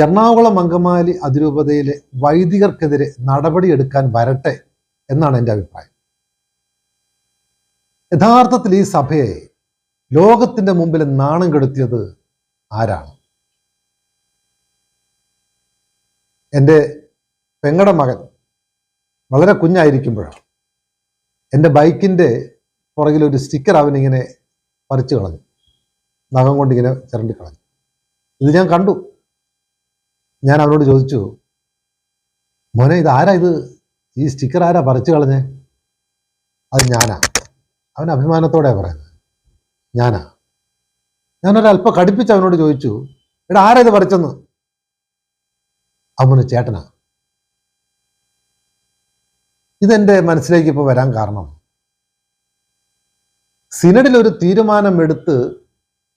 എറണാകുളം അങ്കമാലി അതിരൂപതയിലെ വൈദികർക്കെതിരെ നടപടിയെടുക്കാൻ വരട്ടെ എന്നാണ് എന്റെ അഭിപ്രായം. യഥാർത്ഥത്തിൽ ഈ സഭയെ ലോകത്തിന്റെ മുമ്പിൽ നാണം കെടുത്തിയത് ആരാണ്? എന്റെ പെങ്ങടെ മകൻ വളരെ കുഞ്ഞായിരിക്കുമ്പോഴാണ്. എന്റെ ബൈക്കിന്റെ പുറകിൽ ഒരു സ്റ്റിക്കർ അവനിങ്ങനെ പറിച്ചു കളഞ്ഞു നഖം കൊണ്ടിങ്ങനെ ചിരണ്ടി കളഞ്ഞു ഇത് ഞാൻ കണ്ടു. ഞാൻ അവനോട് ചോദിച്ചു മോനെ ഇത് ആരാ ഇത്? ഈ സ്റ്റിക്കർ ആരാ പറിച്ചു കളഞ്ഞേ? അത് ഞാനാ. അവൻ അഭിമാനത്തോടെ പറയുന്നത് ഞാനാ. ഞാനൊരല്പം കടുപ്പിച്ച് അവനോട് ചോദിച്ചു എടാ ആരാ ഇത് പറിച്ചെന്ന്? അവന് ചേട്ടനാ. ഇതെന്റെ മനസ്സിലേക്ക് ഇപ്പോൾ വരാൻ കാരണം സിനഡിൽ ഒരു തീരുമാനം എടുത്ത്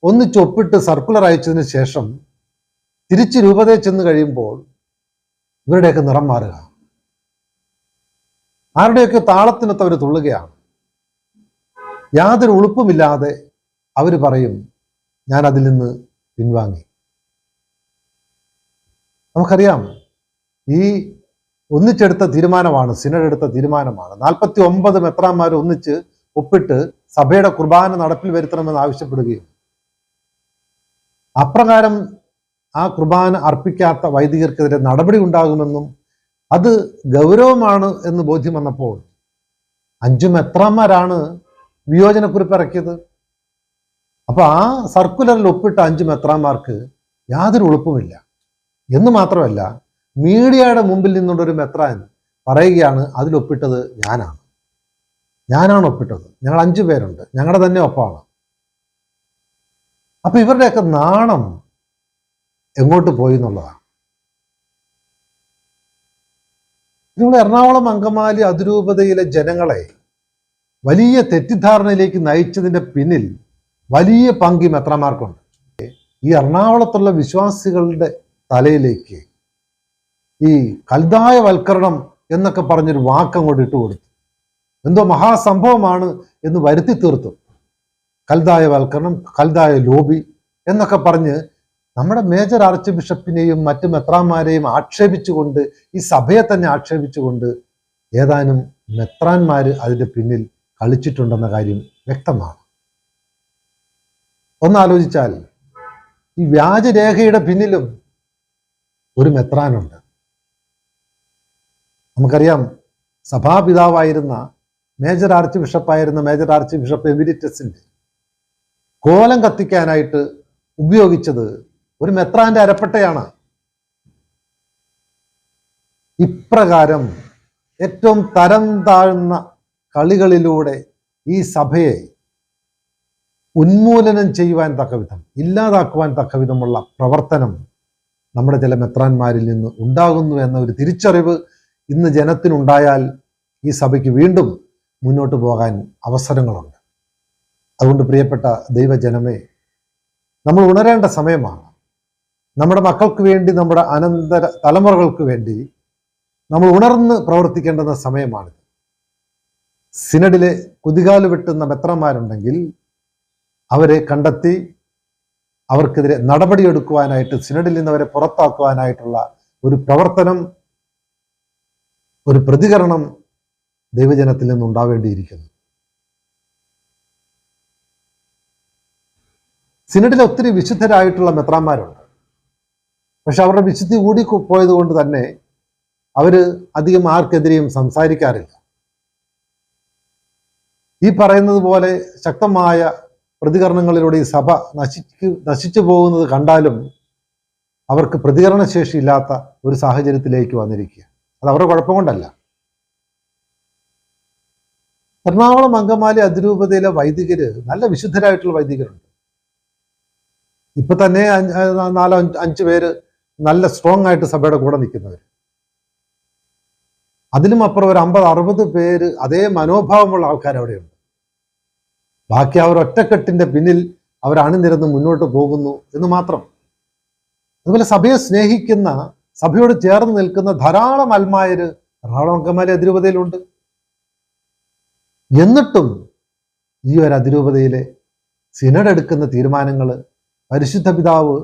ഒന്നിച്ച് ഒപ്പിട്ട് സർക്കുലർ അയച്ചതിന് ശേഷം തിരിച്ച് രൂപതയിൽ ചെന്ന് കഴിയുമ്പോൾ ഇവരുടെയൊക്കെ നിറം മാറുക. ആരുടെയൊക്കെ താളത്തിനൊത്ത് അവർ തുള്ളുകയാണ്. യാതൊരു ഉളുപ്പുമില്ലാതെ അവർ പറയും ഞാൻ അതിൽ നിന്ന് പിൻവാങ്ങി. നമുക്കറിയാം ഈ ഒന്നിച്ചെടുത്ത തീരുമാനമാണ് സിനഡ് എടുത്ത തീരുമാനമാണ്. നാൽപ്പത്തി ഒമ്പത് മെത്രാന്മാർ ഒന്നിച്ച് ഒപ്പിട്ട് സഭയുടെ കുർബാന നടപ്പിൽ വരുത്തണമെന്ന് ആവശ്യപ്പെടുകയും അപ്രകാരം ആ കുർബാന അർപ്പിക്കാത്ത വൈദികർക്കെതിരെ നടപടി ഉണ്ടാകുമെന്നും അത് ഗൗരവമാണ് എന്ന് ബോധ്യം വന്നപ്പോൾ അഞ്ചും മെത്രാന്മാരാണ് വിയോജനക്കുറിപ്പ് ഇറക്കിയത്? അപ്പൊ ആ സർക്കുലറിൽ ഒപ്പിട്ട അഞ്ചും മെത്രാന്മാർക്ക് യാതൊരു ഉളുപ്പുമില്ല. എന്ന് മാത്രമല്ല മീഡിയയുടെ മുമ്പിൽ നിന്നുള്ള ഒരു മെത്രാൻ പറയുകയാണ് അതിലൊപ്പിട്ടത് ഞാനാണ്. ഞാനാണ് ഒപ്പിട്ടത്. ഞങ്ങൾ അഞ്ചു പേരുണ്ട്. ഞങ്ങളുടെ തന്നെ ഒപ്പമാണ് അപ്പൊ ഇവരുടെയൊക്കെ നാണം എങ്ങോട്ട് പോയി എന്നുള്ളതാണ്. നിങ്ങൾ എറണാകുളം അങ്കമാലി അതിരൂപതയിലെ ജനങ്ങളെ വലിയ തെറ്റിദ്ധാരണയിലേക്ക് നയിച്ചതിന്റെ പിന്നിൽ വലിയ പങ്കും എത്രമാർക്കുണ്ട്? ഈ എറണാകുളത്തുള്ള വിശ്വാസികളുടെ തലയിലേക്ക് ഈ കൽതായവൽക്കരണം എന്നൊക്കെ പറഞ്ഞൊരു വാക്കങ്ങോട്ട് ഇട്ടുകൊടുത്തു എന്തോ മഹാസംഭവമാണ് എന്ന് വരുത്തി തീർത്തു. കൽതായവൽക്കരണം കൽതായ ലോബി എന്നൊക്കെ പറഞ്ഞ് നമ്മുടെ മേജർ ആർച്ച് ബിഷപ്പിനെയും മറ്റു മെത്രാന്മാരെയും ആക്ഷേപിച്ചുകൊണ്ട് ഈ സഭയെ തന്നെ ആക്ഷേപിച്ചുകൊണ്ട് ഏതാനും മെത്രാന്മാർ അതിന്റെ പിന്നിൽ കളിച്ചിട്ടുണ്ടെന്ന കാര്യം വ്യക്തമാണ്. ഒന്നാലോചിച്ചാൽ ഈ വ്യാജരേഖയുടെ പിന്നിലും ഒരു മെത്രാനുണ്ട്. നമുക്കറിയാം സഭാപിതാവായിരുന്ന മേജർ ആർച്ച് ബിഷപ്പായിരുന്ന മേജർ ആർച്ച് ബിഷപ്പ് എമിരിറ്റസിന്റെ കോലം കത്തിക്കാനായിട്ട് ഉപയോഗിച്ചത് ഒരു മെത്രാന്റെ അരപ്പട്ടയാണ്. ഇപ്രകാരം ഏറ്റവും തരം താഴ്ന്ന കളികളിലൂടെ ഈ സഭയെ ഉന്മൂലനം ചെയ്യുവാൻ തക്കവിധം ഇല്ലാതാക്കുവാൻ തക്കവിധമുള്ള പ്രവർത്തനം നമ്മുടെ ചില മെത്രാന്മാരിൽ നിന്ന് ഉണ്ടാകുന്നു എന്ന ഒരു തിരിച്ചറിവ് ഇന്ന് ജനത്തിനുണ്ടായാൽ ഈ സഭയ്ക്ക് വീണ്ടും മുന്നോട്ട് പോകാൻ അവസരങ്ങളുണ്ട്. അതുകൊണ്ട് പ്രിയപ്പെട്ട ദൈവജനമേ നമ്മൾ ഉണരേണ്ട സമയമാണ്. നമ്മുടെ മക്കൾക്ക് വേണ്ടി നമ്മുടെ അനന്തര തലമുറകൾക്ക് വേണ്ടി നമ്മൾ ഉണർന്ന് പ്രവർത്തിക്കേണ്ടുന്ന സമയമാണിത്. സിനഡിലെ കുതികാൽ വെട്ടുന്ന മെത്രന്മാരുണ്ടെങ്കിൽ അവരെ കണ്ടെത്തി അവർക്കെതിരെ നടപടിയെടുക്കുവാനായിട്ട് സിനഡിൽ നിന്ന് അവരെ പുറത്താക്കുവാനായിട്ടുള്ള ഒരു പ്രവർത്തനം ഒരു പ്രതികരണം ദൈവജനത്തിൽ നിന്നുണ്ടാവേണ്ടിയിരിക്കുന്നു സിനഡിൽ ഒത്തിരി വിശുദ്ധരായിട്ടുള്ള മെത്രാന്മാരുണ്ട്. പക്ഷെ അവരുടെ വിശുദ്ധി കൂടി പോയത് കൊണ്ട് തന്നെ അവർ അധികം ആർക്കെതിരെയും സംസാരിക്കാറില്ല. ഈ പറയുന്നത് പോലെ ശക്തമായ പ്രതികരണങ്ങളിലൂടെ ഈ സഭ നശിച്ചു നശിച്ചു പോകുന്നത് കണ്ടാലും അവർക്ക് പ്രതികരണശേഷി ഇല്ലാത്ത ഒരു സാഹചര്യത്തിലേക്ക് വന്നിരിക്കുക. അത് അവരുടെ കുഴപ്പം കൊണ്ടല്ല. എറണാകുളം അങ്കമാലി അതിരൂപതയിലെ വൈദികര് നല്ല വിശുദ്ധരായിട്ടുള്ള വൈദികരുണ്ട്. ഇപ്പൊ തന്നെ നാലോ അഞ്ച് പേര് നല്ല സ്ട്രോങ് ആയിട്ട് സഭയുടെ കൂടെ നിൽക്കുന്നവർ അതിലും അപ്പുറം ഒരു അമ്പത് അറുപത് പേര് അതേ മനോഭാവമുള്ള ആൾക്കാർ അവിടെയുണ്ട്. ബാക്കി അവർ ഒറ്റക്കെട്ടിന്റെ പിന്നിൽ അവർ അണിനിരന്ന് മുന്നോട്ട് പോകുന്നു എന്ന് മാത്രം. അതുപോലെ സഭയെ സ്നേഹിക്കുന്ന സഭയോട് ചേർന്ന് നിൽക്കുന്ന ധാരാളം അൽമായര് ധാരാളം അതിരൂപതയിലുണ്ട്. എന്നിട്ടും ഈ ഒരു അതിരൂപതയിലെ സിനഡ് എടുക്കുന്ന തീരുമാനങ്ങൾ പരിശുദ്ധ പിതാവ്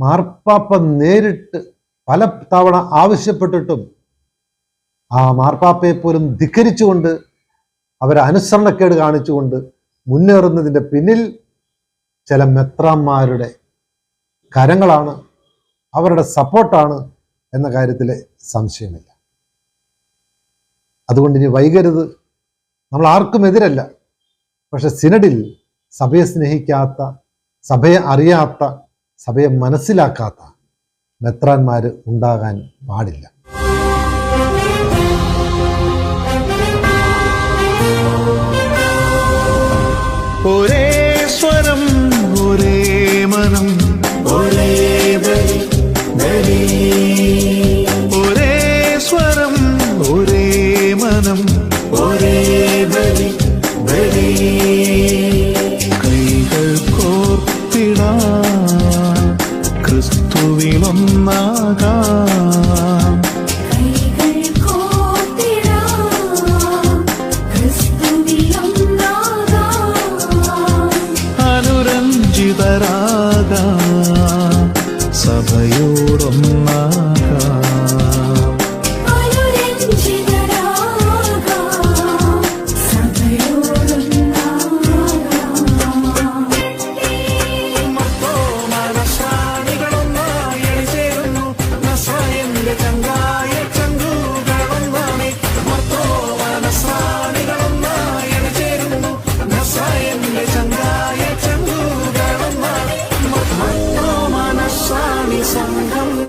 മാർപ്പാപ്പ നേരിട്ട് പല തവണ ആവശ്യപ്പെട്ടിട്ടും ആ മാർപ്പാപ്പയെ പോലും ധിക്കരിച്ചുകൊണ്ട് അവരെ അനുസരണക്കേട് കാണിച്ചുകൊണ്ട് മുന്നേറുന്നതിന്റെ പിന്നിൽ ചില മെത്രാന്മാരുടെ കരങ്ങളാണ് അവരുടെ സപ്പോർട്ടാണ് എന്ന കാര്യത്തിൽ സംശയമില്ല. അതുകൊണ്ട് ഇനി വൈകരുത്. നമ്മൾ ആർക്കും എതിരല്ല. പക്ഷെ സിനഡിൽ സഭയെ സ്നേഹിക്കാത്ത സഭയെ അറിയാത്ത സഭയെ മനസ്സിലാക്കാത്ത മെത്രാന്മാർ ഉണ്ടാകാൻ പാടില്ല. ഒരേ